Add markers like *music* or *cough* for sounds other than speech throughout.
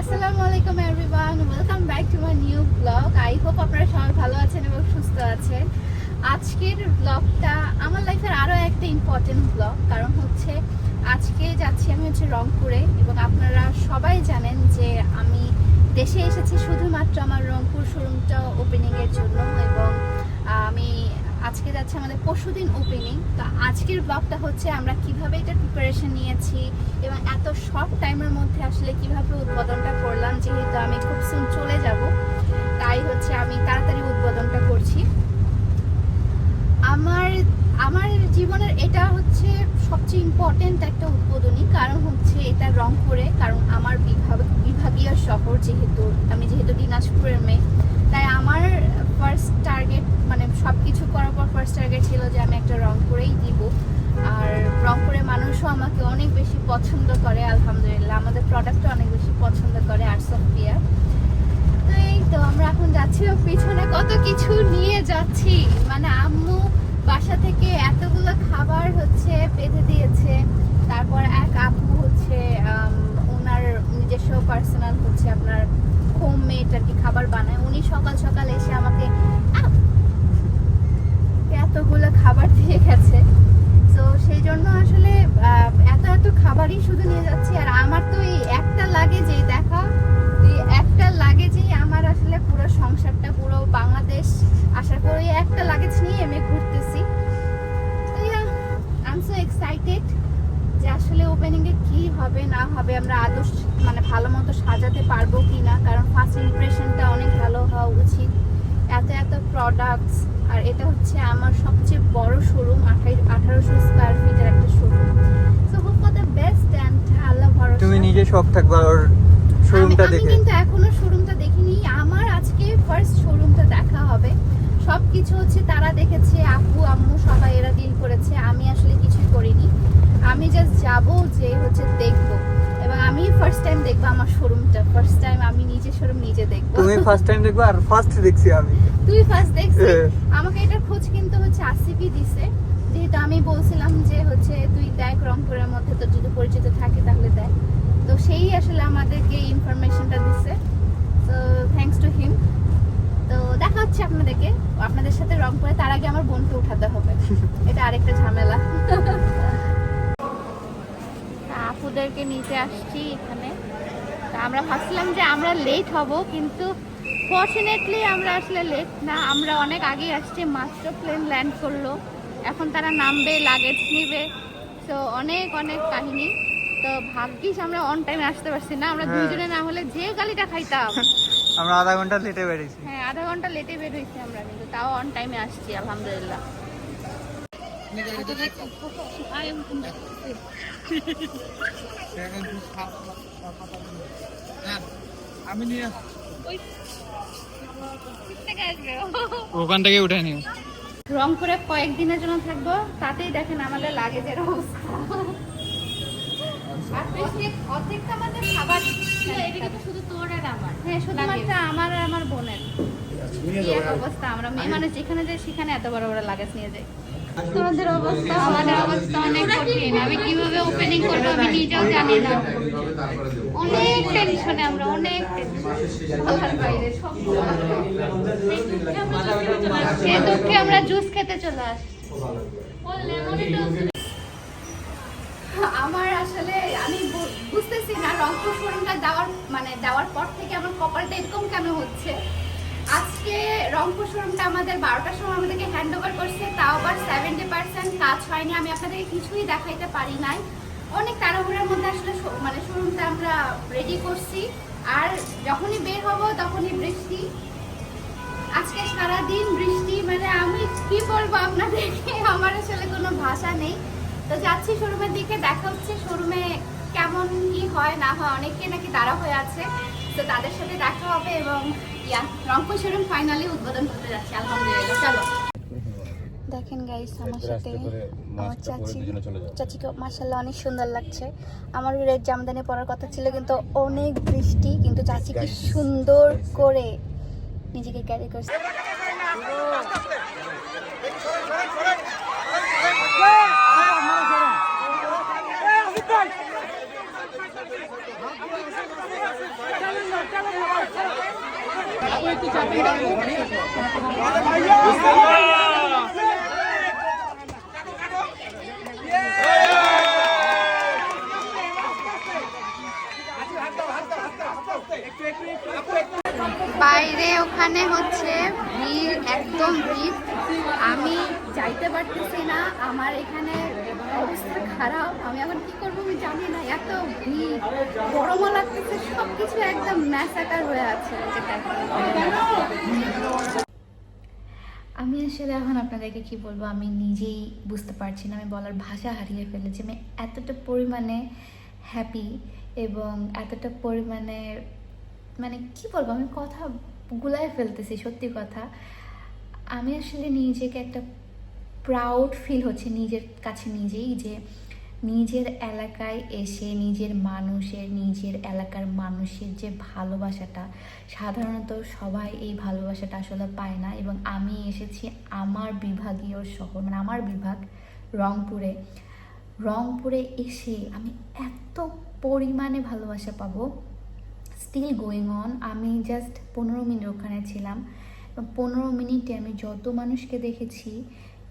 আসসালামু আলাইকুম everyone welcome back to my new blog I hope আপনারা সবাই ভালো আছেন এবং সুস্থ আছেন। আজকের ব্লগটা আমার লাইফের আরও একটা ইম্পর্টেন্ট ব্লগ কারণ হচ্ছে আজকে যাচ্ছি আমি হচ্ছে রংপুরে এবং আপনারা সবাই জানেন যে আমি দেশে এসেছি শুধুমাত্র আমার রংপুর শোরুমটা ওপেনিংয়ের জন্য এবং আমি আজকে যাচ্ছে আমাদের পরশুদিন ওপেনিং তো আজকের ব্লগটা হচ্ছে আমরা কীভাবে এটার প্রিপারেশন নিয়েছি এবং এত শর্ট টাইমের মধ্যে আসলে কীভাবে উদ্বোধনটা করলাম, যেহেতু আমি খুব সুন চলে যাব, তাই হচ্ছে আমি তাড়াতাড়ি উদ্বোধনটা করছি। আমার আমার জীবনের এটা হচ্ছে সবচেয়ে ইম্পর্টেন্ট একটা উদ্বোধনী, কারণ হচ্ছে এটা রংপুরে, কারণ আমার বিভাগ, বিভাগীয় শহর যেহেতু, আমি যেহেতু দিনাজপুরের মেয়ে, তাই আমার ফার্স্ট টার্গেট মানে সব কিছু করার পর ফার্স্ট টার্গেট ছিল যে আমি একটা রংপুরেই দিব। আর রংপুরের মানুষও আমাকে অনেক বেশি পছন্দ করে, আলহামদুলিল্লাহ। আমাদের প্রোডাক্টও অনেক বেশি পছন্দ করে আর্টস অফ পিয়ার তো এই তো, আমরা এখন যাচ্ছি পিছনে। কত কিছু নিয়ে যাচ্ছি। মানে আম্মু বাসা থেকে এতগুলো খাবার হচ্ছে, বেঁধে দিয়েছে। তারপর এক আপু হচ্ছে ওনার নিজস্ব পার্সোনাল হচ্ছে আপনার হোম মেড আর কি খাবার বানায়। উনি সকাল সকাল এসে আমাকে এতগুলো খাবার দিয়ে গেছে তো সেই জন্য আসলে আহ, এত এত খাবারই শুধু নিয়ে যাচ্ছি আর আমার তো এই একটা লাগে যে দেখা এই একটা লাগেজেই আমার আসলে পুরো সংসারটা পুরো বাংলাদেশ আসার পর ওই একটা লাগেজ নিয়ে আমি ঘুরতেছি আই এম সো এক্সাইটেড যে আসলে ওপেনিং এ কি হবে না হবে আমরা আদৌ মানে ভালো মতো সাজাতে পারব কি না কারণ ফার্স্ট ইমপ্রেশনটা অনেক ভালো হওয়া উচিত এত এত প্রোডাক্টস আর এটা হচ্ছে আমার সবচেয়ে বড় শোরুম আঠারোশো স্কোয়ার ফিটের একটা showroom so hope for the best and আল্লাহ ভরসা। তুমি নিজে শখ থাকবে ওর শোরুমটা আমি- আমি কিন্তু এখনও শোরুমটা দেখিনি। আমার আজকে ফার্স্ট শোরুমটা দেখা হবে। সবকিছু হচ্ছে তারা দেখেছে আপু আম্মু সবাই এরা ডিল করেছে। আমি আসলে কিছুই করিনি। আমি জাস্ট যাব যে হচ্ছে দেখব। এবং আমি ফার্স্ট টাইম দেখব আমার শোরুমটা ফার্স্ট টাইম আমি নিজে শোরুম নিজে দেখব। তুমি ফার্স্ট টাইম দেখবে আর ফার্স্ট দেখছি আমি। তুই ফার্স্ট দেখছিস। আমাকে এটার খোঁজ কিন্তু হচ্ছে আসিফি দিছে। যেহেতু আমি বলছিলাম যে হচ্ছে তুই দেখ রংপুরের মধ্যে তোর যদি পরিচিত থাকে তাহলে দেখ। তো সেই আসলে আমাদেরকে ইনফরমেশনটা দিছে। তো থ্যাঙ্কস টু হিম তো দেখা হচ্ছে আপনাদেরকে। আপনাদের সাথে রংপুরে, তার আগে আমার বোনকে উঠাতে হবে। এটা আরেকটা ঝামেলা। আপুদেরকে নিতে আসছি এখানে। আমরা ভাবছিলাম যে আমরা লেট হব, কিন্তু ফর্চুনেটলি আমরা আসলে লেট না। আমরা অনেক আগে আসছি মাত্র প্লেন ল্যান্ড করল। এখন তারা নামবে লাগেজ নিবে। তো অনেক অনেক কাহিনী। তো ভাগ্যিস আমরা অন টাইমে আসতে পারছি না। আমরা হ্যাঁ। দুইজনে না হলে যে গালিটা খাইতাম। *laughs* আমরা আধা ঘণ্টা লেটে বেরিয়েছি। হ্যাঁ আধা ঘণ্টা লেটে বের হয়েছি আমরা কিন্তু। তাও অন টাইমে আসছি আলহামদুলিল্লাহ। আমি নিয়ে ওখান থেকে উঠে নিও। রংপুরে কয়েকদিনের জন্য থাকব তাতেই দেখেন আমাদের লাগেজের অবস্থা। অর্ধেকটা আমাদের খাবার এদিকে তো শুধু তোর আর আমার। হ্যাঁ শুধুমাত্র আমার আর আমার বোনের। কি অবস্থা? আমরা মেয়ে মানুষ যেখানে যাই সেখানে এত বড় বড় লাগেজ নিয়ে যাই। তোমাদের অবস্থা, আমাদের অবস্থা অনেক কঠিন। আমি কীভাবে ওপেনিং করব আমি নিজেও জানি না। অনেক টেনশনে আমরা, অনেক সে দুঃখে আমরা জুস খেতে চলে আসি আমার আসলে, আমি বুঝতেছি না রংপুর শোরুমটা যাওয়ার মানে যাওয়ার পর থেকে আমার কপালটা এরকম কেন হচ্ছে? আজকে রংপুর শোরুমটা আমাদের বারোটার সময় আমাদেরকে হ্যান্ড ওভার করছে, তাও আবার সেভেন্টি পার্সেন্ট কাজ হয়নি। আমি আপনাদেরকে কিছুই দেখাইতে পারি নাই। অনেক তাড়াহুড়ার মধ্যে আসলে মানে শোরুমটা আমরা রেডি করছি। আর যখনই বের হব, তখনই বৃষ্টি। আজকে সারাদিন বৃষ্টি মানে আমি কি বলব আপনাদেরকে? *laughs* আমার আসলে কোনো ভাষা নেই। তো যাচ্ছি শোরুমের দিকে, দেখা হচ্ছে শোরুমে কেমন কি হয়, না হয় অনেকে নাকি দাঁড়া হয়ে আছে। তো তাদের সাথে দেখা হবে এবং ইয়া রংপুর শোরুম ফাইনালি উদ্বোধন করতে যাচ্ছি আলহামদুলিল্লাহ। চলো। দেখেন গাইস আমার সাথে আমার চাচি চাচিকে মাসাল্লাহ অনেক সুন্দর লাগছে। আমার রেড জামদানি পরার কথা ছিল কিন্তু অনেক বৃষ্টি কিন্তু চাচি কি সুন্দর করে নিজেকে ক্যারি করছে। Hey, বাইরে ওখানে হচ্ছে ভিড় একদম ভিড়। আমি যাইতে পারতেছি না আমার এখানে অবস্থা খারাপ। আমি এখন কি করব আমি জানি না। এত গরমও লাগতেছে সব কিছু একদম ম্যাসাকার হয়ে আছে আমি আসলে এখন আপনাদেরকে কি বলব, আমি নিজেই বুঝতে পারছি না, আমি বলার ভাষা হারিয়ে ফেলেছি। আমি এতটা পরিমাণে হ্যাপি এবং এতটা পরিমাণে মানে কি বলব, আমি কথা গুলায় ফেলতেছি, সত্যি কথা। আমি আসলে নিজেকে একটা প্রাউড ফিল হচ্ছে নিজের কাছে নিজেই যে নিজের এলাকায় এসে নিজের মানুষের, নিজের এলাকার মানুষের যে ভালোবাসাটা, সাধারণত সবাই এই ভালোবাসাটা আসলে পায় না। এবং আমি এসেছি আমার বিভাগীয় শহর মানে আমার বিভাগ রংপুরে। রংপুরে এসে আমি এত পরিমাণে ভালোবাসা পাবো। স্টিল গোয়িং অন আমি জাস্ট পনেরো মিনিট ওখানে ছিলাম। পনেরো মিনিটে আমি যত মানুষকে দেখেছি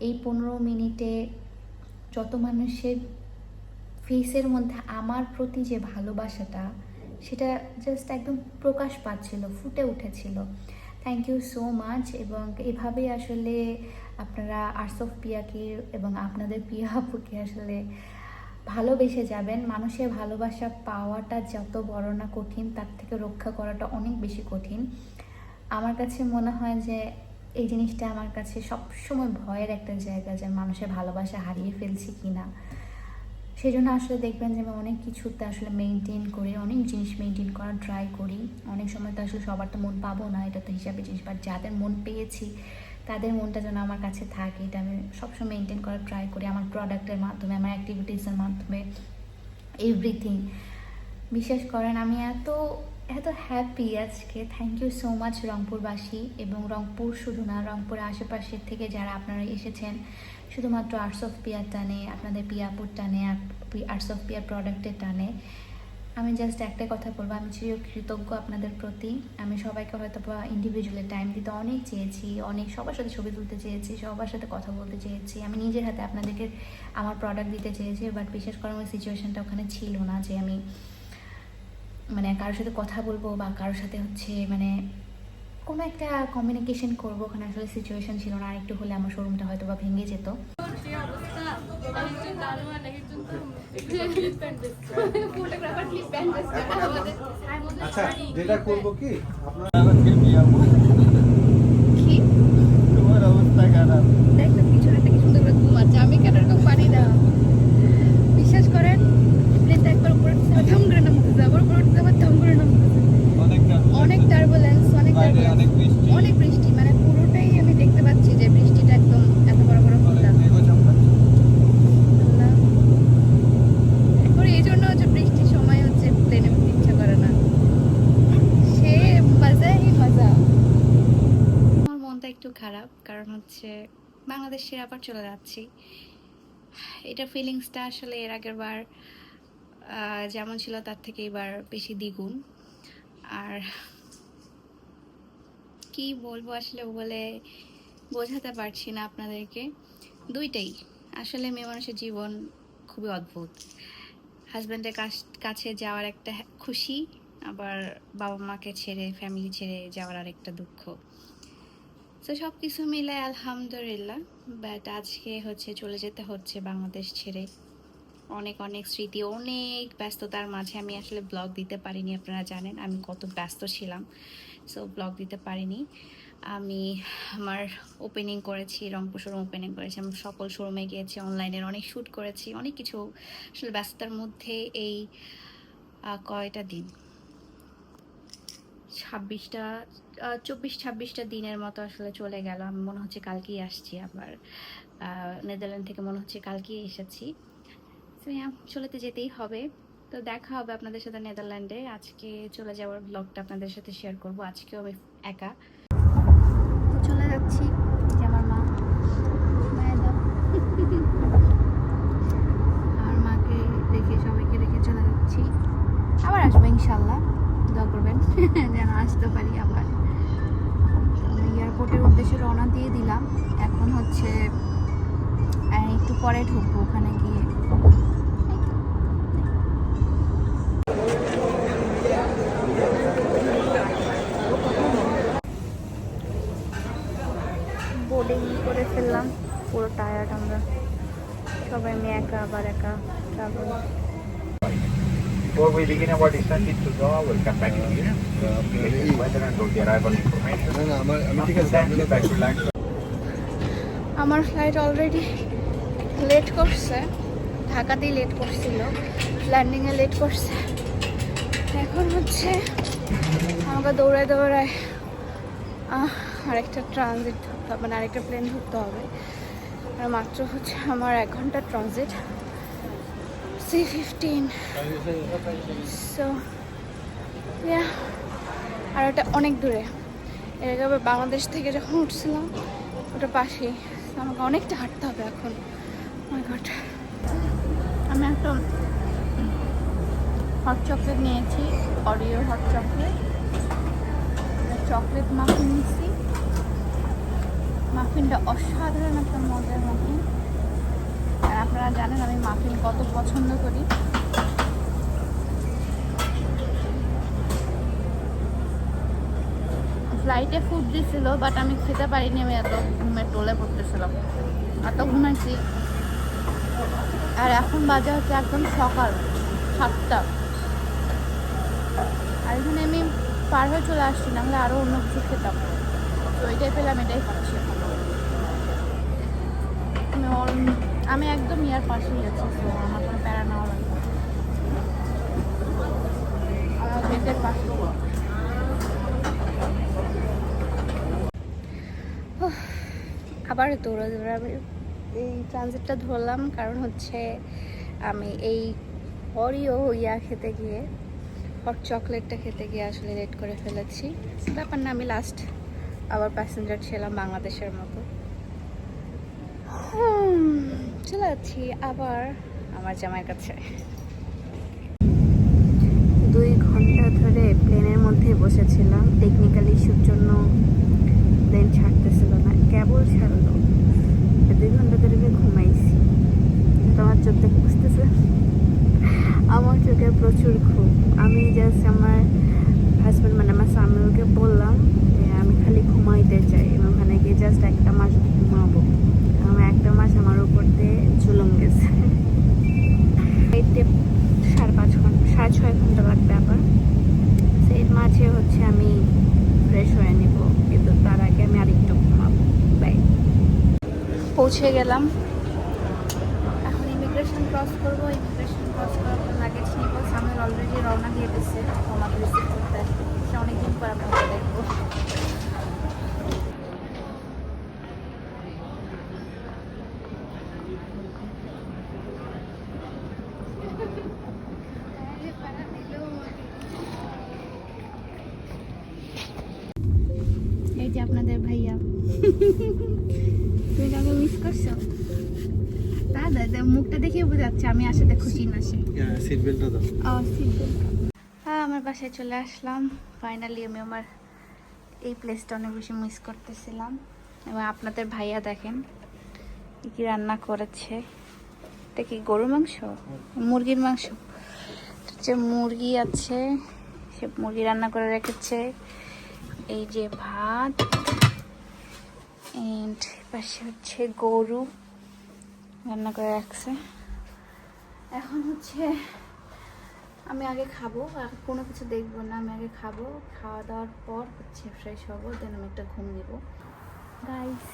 এই পনেরো মিনিটে যত মানুষের ফেসের মধ্যে আমার প্রতি যে ভালোবাসাটা, সেটা জাস্ট একদম প্রকাশ পাচ্ছিল, ফুটে উঠেছিল। থ্যাংক ইউ সো মাচ এবং এভাবেই আসলে আপনারা আর্টস অফ পিয়াকে এবং আপনাদের পিয়া আপুকে আসলে ভালোবেসে যাবেন। মানুষের ভালোবাসা পাওয়াটা যত বড় না কঠিন, তার থেকে রক্ষা করাটা অনেক বেশি কঠিন। আমার কাছে মনে হয় যে এই জিনিসটা আমার কাছে সবসময় ভয়ের একটা জায়গা যে মানুষের ভালোবাসা হারিয়ে ফেলছি কি না সেই জন্য আসলে দেখবেন যে আমি অনেক কিছুতে আসলে মেনটেন করি, অনেক জিনিস মেনটেন করার ট্রাই করি। অনেক সময় তো আসলে সবার তো মন পাবো না, এটা তো হিসাবে জিনিস বাট যাদের মন পেয়েছি, তাদের মনটা যেন আমার কাছে থাকে, এটা আমি সবসময় মেনটেন করার ট্রাই করি। আমার প্রোডাক্টের মাধ্যমে, আমার অ্যাক্টিভিটিসের মাধ্যমে এভরিথিং বিশ্বাস করেন আমি এত এত হ্যাপি আজকে। থ্যাংক ইউ সো মাচ রংপুরবাসী এবং রংপুর শুধু না, রংপুরের আশেপাশের থেকে যারা আপনারা এসেছেন, শুধুমাত্র আর্টস অফ পিয়ার টানে, আপনাদের পিয়াপুর টানে আর্টস অফ পিয়ার প্রোডাক্টের টানে। আমি জাস্ট একটাই কথা বলব, আমি চির কৃতজ্ঞ আপনাদের প্রতি। আমি সবাইকে হয়তো বা ইন্ডিভিজুয়ালি টাইম দিতে অনেক চেয়েছি, অনেক সবার সাথে ছবি তুলতে চেয়েছি, সবার সাথে কথা বলতে চেয়েছি। আমি নিজের হাতে আপনাদেরকে আমার প্রোডাক্ট দিতে চেয়েছি বাট বিশেষ করে আমার সিচুয়েশনটা ওখানে ছিল না যে আমি মানে কারোর সাথে কথা বলব বা কারোর সাথে হচ্ছে মানে কোনো একটা কমিউনিকেশন করব ওখানে আসলে সিচুয়েশন ছিল না। আর একটু হলে আমার শোরুমটা হয়তো বা ভেঙে যেত। আচ্ছা যেটা করব কি? আপনার তোমার অবস্থা খারাপ। দেখ পিছনে থেকে সুন্দর করে ঘুমাচ্ছে আমি কেন এরকম পারি না বিশ্বাস করেন প্লেনটা একবার উপরে উঠছে, আবার ধম করে নামতেছে আবার উপরে উঠছে আবার ধম করে নামতেছে অনেক অনেক টার্বুলেন্স অনেক বাইরে অনেক বৃষ্টি। অনেক বৃষ্টি মানে পুরোটাই আমি দেখতে পাচ্ছি যে বৃষ্টিটা একদম এত বড় বড় ফোঁটা। এখন এই জন্য হচ্ছে বৃষ্টির সময় হচ্ছে প্লেনে উঠতে ইচ্ছা করে না। সে মজাই মজা। আমার মনটা একটু খারাপ কারণ হচ্ছে বাংলাদেশে আবার চলে যাচ্ছি। এটা ফিলিংসটা আসলে এর আগের বার আহ, যেমন ছিল তার থেকে এবার বেশি দ্বিগুণ। আর কি বলব আসলে বলে বোঝাতে পারছি না আপনাদেরকে। দুইটাই। আসলে মেয়ে মানুষের জীবন খুবই অদ্ভুত। হাজব্যান্ডের কাছে যাওয়ার একটা খুশি, আবার বাবা মাকে ছেড়ে ফ্যামিলি ছেড়ে যাওয়ার আরেকটা দুঃখ। তো সব কিছু মিলে আলহামদুলিল্লাহ বাট আজকে হচ্ছে চলে যেতে হচ্ছে বাংলাদেশ ছেড়ে। অনেক অনেক স্মৃতি, অনেক ব্যস্ততার মাঝে আমি আসলে ব্লগ দিতে পারিনি, আপনারা জানেন। আমি কত ব্যস্ত ছিলাম। সো ব্লগ দিতে পারিনি। আমি আমার ওপেনিং করেছি, রংপুর শোরুম ওপেনিং করেছি, আমি সকল শোরুমে গিয়েছি অনলাইনের অনেক শ্যুট করেছি, অনেক কিছু আসলে ব্যস্ততার মধ্যে এই কয়টা দিন? ছাব্বিশটা চব্বিশ, ছাব্বিশটা দিনের মতো আসলে চলে গেল। আমি মনে হচ্ছে কালকেই আসছি আবার নেদারল্যান্ড থেকে মনে হচ্ছে কালকেই এসেছি। তো হ্যাঁ চলে তো যেতেই হবে। তো দেখা হবে আপনাদের সাথে নেদারল্যান্ডে। আজকে চলে যাওয়ার ব্লগটা আপনাদের সাথে শেয়ার করব। আজকেও আমি একা। চলে যাচ্ছি। আমার মা। আমার মাকে রেখে, সবাইকে রেখে চলে যাচ্ছি। আবার আসব ইনশাল্লাহ দোয়া করবেন। যেন আসতে পারি আবার। এয়ারপোর্টের উদ্দেশ্যে রওনা দিয়ে দিলাম। এখন হচ্ছে একটু পরে ঢুকবো ওখানে গিয়ে। বোর্ডে ই করে ফেললাম। পুরো টায়ার্ড আমরা। সবাই আমি একা আবার একা ট্রাভেল আমার ফ্লাইট অলরেডি লেট করছে। ঢাকাতেই লেট করছিল। ল্যান্ডিংয়ে লেট করছে। এখন হচ্ছে আমাকে দৌড়ায় দৌড়ায় আরেকটা ট্রানজিট ধরতে মানে আরেকটা প্লেন ধরতে হবে। আর মাত্র হচ্ছে আমার এক ঘণ্টা ট্রানজিট সি ফিফটিন সো আর ওটা অনেক দূরে। এর আগে বাংলাদেশ থেকে যখন উঠছিলাম, ওটা পাশেই। আমাকে অনেকটা হাঁটতে হবে এখন। গড আমি একটা হট চকলেট নিয়েছি Oreo hot chocolate chocolate muffin নিচ্ছি মাফিনটা অসাধারণ একটা মজার মাফিন। আর আপনারা জানেন আমি মাফিন কত পছন্দ করি। ফ্লাইটে ফুড দিছিল বাট আমি খেতে পারিনি, আমি এত ঘুমে টোলে পড়তেছিলাম। এত ঘুমাইছি আর এখন বাজে হচ্ছে একদম সকাল সাতটা। আর এখানে আমি পার হয়ে চলে আসছি না হলে আরও অন্য কিছু খেতাম। তো এটাই পেলাম, এটাই খাচ্ছি আমি একদম ইয়ার পাশেই আছি আমার কোনো প্যারা নেওয়া লাগবে পাশে আবার দৌড়া দৌড়াবে। এই ট্রানজিটটা ধরলাম, কারণ হচ্ছে আমি এই অরিও ইয়া খেতে গিয়ে হট চকলেটটা খেতে গিয়ে আসলে লেট করে ফেলেছি। ব্যাপার না, আমি লাস্ট আবার প্যাসেঞ্জার ছিলাম বাংলাদেশের মতো। চলে যাচ্ছি আবার আমার জামাইয়ের কাছে। দুই ঘণ্টা ধরে প্লেনের মধ্যে বসেছিলাম। টেকনিক্যাল ইস্যুর জন্য প্লেন ছাড়তেছিল না, কেবল ছাড়লো। দুই ঘণ্টা ধরে আমি ঘুমাইছি। তোমার চোখ দেখে বুঝতেছে? আমার চোখে প্রচুর ঘুম। আমি জাস্ট আমার হাজব্যান্ড মানে আমার সামুলকে বললাম যে, আমি খালি ঘুমাইতে চাই। আমি ওখানে গিয়ে জাস্ট একটা মাস ঘুমাবো আমার একটা মাস আমার উপর দিয়ে ঝুলুম গেছে ফ্লাইটে সাড়ে পাঁচ ঘণ্টা সাড়ে ছয় ঘণ্টা লাগবে আবার। সেই মাঝে হচ্ছে আমি ফ্রেশ হয়ে নিব, কিন্তু তার আগে আমি আরেকটু ঘুমাবো। বাই পৌঁছে গেলাম। এখন ইমিগ্রেশন ক্রস করব। ইমিগ্রেশন ক্রস করার পর লাগেজ নিব। সামনে অলরেডি রওনা দিয়ে দিচ্ছে অনেকদিন পর আপনাকে দেখব। এই যে আপনাদের ভাইয়া। তুমি কাউকে মিস করছ? তা দাদা মুখটা দেখে বোঝা যাচ্ছে আমি আসলে খুশি না সে। সিট বেল্টটা দাও। হ্যাঁ আমার বাসায় চলে আসলাম। ফাইনালি আমি আমার এই প্লেসটা অনেক বেশি মিস করতেছিলাম। এবং আপনাদের ভাইয়া দেখেন কি কি রান্না করেছে। এটা কি গরুর মাংস? মুরগির মাংস। হচ্ছে মুরগি আছে। সে মুরগি রান্না করে রেখেছে। এই যে ভাত এন্ড পাশে হচ্ছে গরু রান্না করে রাখছে। এখন হচ্ছে আমি আগে খাব, আর কোনো কিছু দেখব না, আমি আগে খাব। খাওয়া দাওয়ার পর হচ্ছে ফ্রেশ হব দেন আমি একটা ঘুম দিব গাইস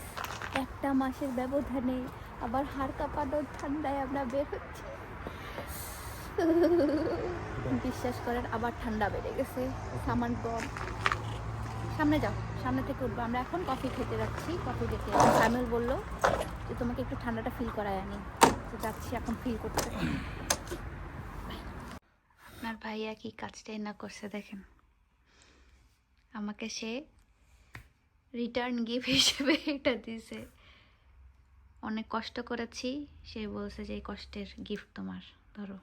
একটা মাসের ব্যবধানে আবার হাড় কাঁপানোর ঠান্ডায় আমরা বের হচ্ছি। *laughs* বিশ্বাস করেন, আবার ঠান্ডা বেড়ে গেছে। সামান কম সামনে যাও, সামনে থেকে উঠবো। আমরা এখন কফি খেতে যাচ্ছি কফি খেতে সামিল বলল যে, তোমাকে একটু ঠান্ডাটা ফিল করায় আনি তো যাচ্ছি এখন ফিল করতে। আপনার ভাইয়া কি কাজটাই না করছে দেখেন। আমাকে সে রিটার্ন গিফট হিসেবে এটা দিয়েছে অনেক কষ্ট করেছি, সে বলছে যে, এই কষ্টের গিফট তোমার, ধরো।